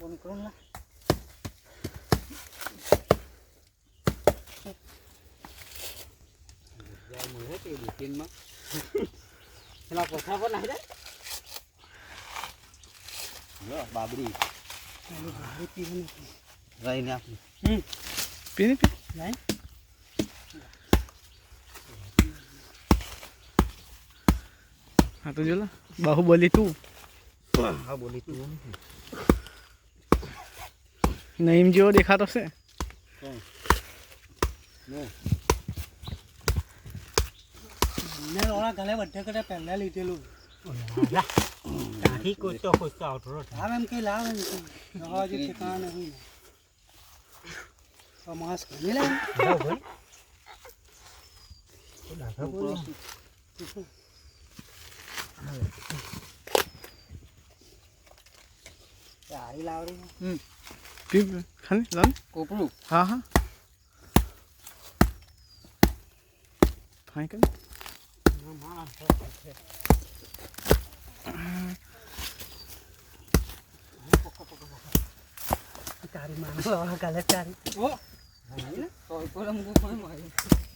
buồn cứng lắm ra mùi hết thì bị tin mất nó còn sao con này đấy nữa bà bị đi đây nè pin pin đấy હા તું જલા બહુ બોલી તું હા બોલી તું નયમ જો દેખાતો છે ને ને ના રોણા ગલે બધે કડે પેન લે લેલું લા કાઠી કો તો હોતો આવતો હવે એમ કઈ લાવવાની દવા જે છે કાને હી આ માસ્ક મેલા દો ભાઈ કો ડાખા બો સારી લાવડી હમ પીપ ખાલી લાવ કોપરું હા હા ફાઈ કર તારી માનો કાલે તારી ઓ તો કોઈ રમવું પણ મળ્યું